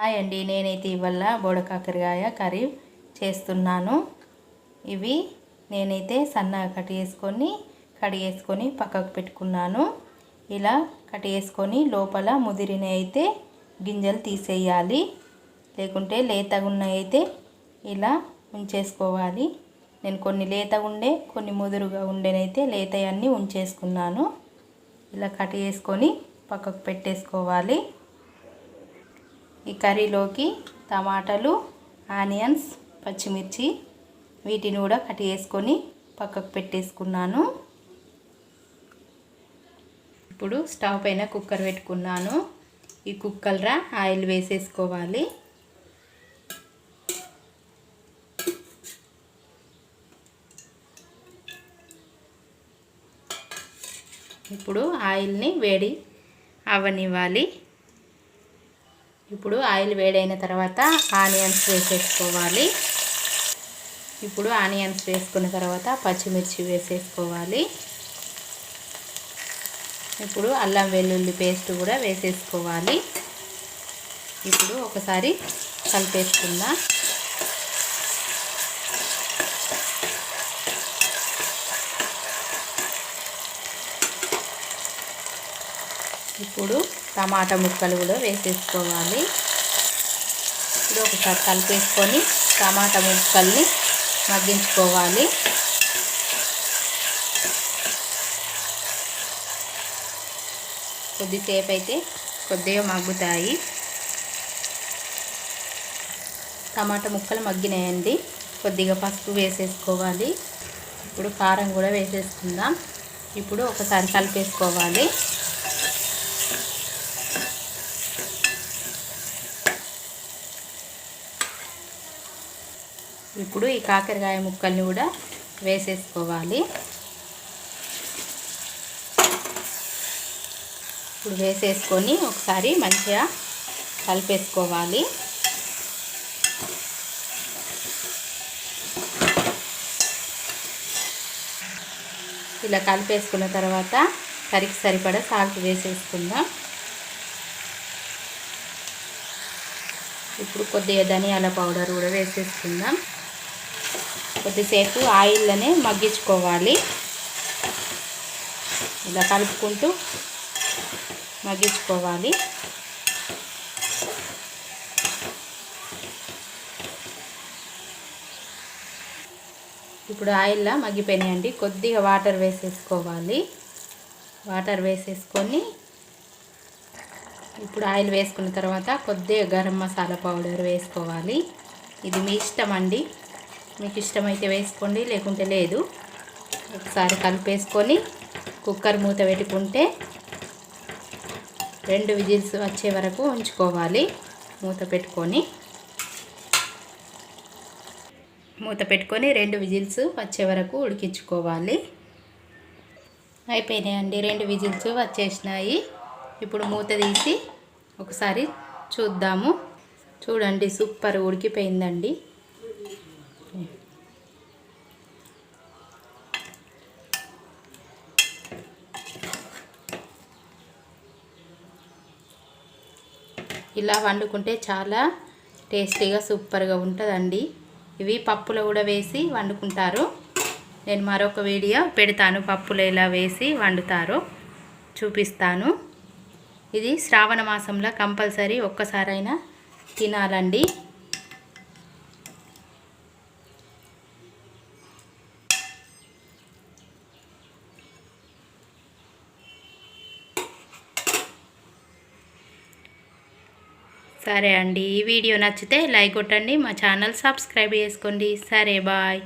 Hi అండి. నేనైతే ఇవాళ బోడకాకరకాయ కర్రీ చేస్తున్నాను. ఇవి నేనైతే సన్నగా కట్ చేసుకొని కడిగేసుకొని పక్కకు పెట్టుకున్నాను. ఇలా కట్ చేసుకొని లోపల ముదిరిన అయితే గింజలు తీసేయాలి. లేకుంటే లేతగా అయితే ఇలా ఉంచేసుకోవాలి. నేను కొన్ని లేతగా ఉండే కొన్ని ముదురుగా ఉండేనైతే లేత అన్నీ ఉంచేసుకున్నాను. ఇలా కట్ చేసుకొని పక్కకు పెట్టేసుకోవాలి. ఈ కర్రీలోకి టమాటాలు ఆనియన్స్ పచ్చిమిర్చి వీటిని కూడా కట్ చేసుకొని పక్కకు పెట్టేసుకున్నాను. ఇప్పుడు స్టవ్ పైన కుక్కర్ పెట్టుకున్నాను. ఈ కుక్కర్రా ఆయిల్ వేసేసుకోవాలి. ఇప్పుడు ఆయిల్ని వేడి అవ్వనివ్వాలి ఇప్పుడు ఆయిల్ వేడైన తర్వాత ఆనియన్స్ వేసేసుకోవాలి. ఇప్పుడు ఆనియన్స్ వేసుకున్న తర్వాత పచ్చిమిర్చి వేసేసుకోవాలి. ఇప్పుడు అల్లం వెల్లుల్లి పేస్ట్ కూడా వేసేసుకోవాలి. ఇప్పుడు ఒకసారి కలిపేసుకుందాం. ఇప్పుడు టమాటా ముక్కలు కూడా వేసేసుకోవాలి. ఇప్పుడు ఒకసారి కలిపేసుకొని టమాటా ముక్కల్ని మగ్గించుకోవాలి. కొద్దిసేపు అయితే కొద్దిగా మగ్గుతాయి. టమాటా ముక్కలు మగ్గినాయండి. కొద్దిగా పసుపు వేసేసుకోవాలి. ఇప్పుడు కారం కూడా వేసేసుకుందాం. ఇప్పుడు ఒకసారి కలిపేసుకోవాలి. ఇప్పుడు ఈ కాకరకాయ ముక్కల్ని కూడా వేసేసుకోవాలి. ఇప్పుడు వేసేసుకొని ఒకసారి మంచిగా కలిపేసుకోవాలి. ఇలా కలిపేసుకున్న తర్వాత కరికి సరిపడా సాల్ట్ వేసేసుకుందాం. ఇప్పుడు కొద్దిగా ధనియాల పౌడర్ కూడా వేసేసుకుందాం. కొద్దిసేపు ఆయిల్లోనే మగ్గించుకోవాలి. ఇలా కలుపుకుంటూ మగ్గించుకోవాలి. ఇప్పుడు ఆయిల్లో మగ్గిపోయినాయండి. కొద్దిగా వాటర్ వేసేసుకోవాలి. వాటర్ వేసేసుకొని ఇప్పుడు ఆయిల్ వేసుకున్న తర్వాత కొద్దిగా గరం మసాలా పౌడర్ వేసుకోవాలి. ఇది మీ ఇష్టం అండి. మీకు ఇష్టమైతే వేసుకోండి లేకుంటే లేదు. ఒకసారి కలిపేసుకొని కుక్కర్ మూత పెట్టుకుంటే రెండు విజిల్స్ వచ్చే వరకు ఉంచుకోవాలి మూత పెట్టుకొని. మూత పెట్టుకొని రెండు విజిల్స్ వచ్చే వరకు ఉడికించుకోవాలి. అయిపోయినాయండి రెండు విజిల్స్ వచ్చేసినాయి. ఇప్పుడు మూత తీసి ఒకసారి చూద్దాము. చూడండి సూపర్ ఉడికిపోయిందండి. ఇలా వండుకుంటే చాలా టేస్టీగా సూపర్గా ఉంటుందండి. ఇవి పప్పులో కూడా వేసి వండుకుంటారు. నేను మరొక వీడియో పెడతాను పప్పులో ఎలా వేసి వండుతారో చూపిస్తాను. ఇది శ్రావణ మాసంలో కంపల్సరీ ఒక్కసారైనా తినాలండి. సరే అండి ఈ వీడియో నచ్చితే లైక్ కొట్టండి మా ఛానల్ సబ్స్క్రైబ్ చేసుకోండి. సరే బాయ్.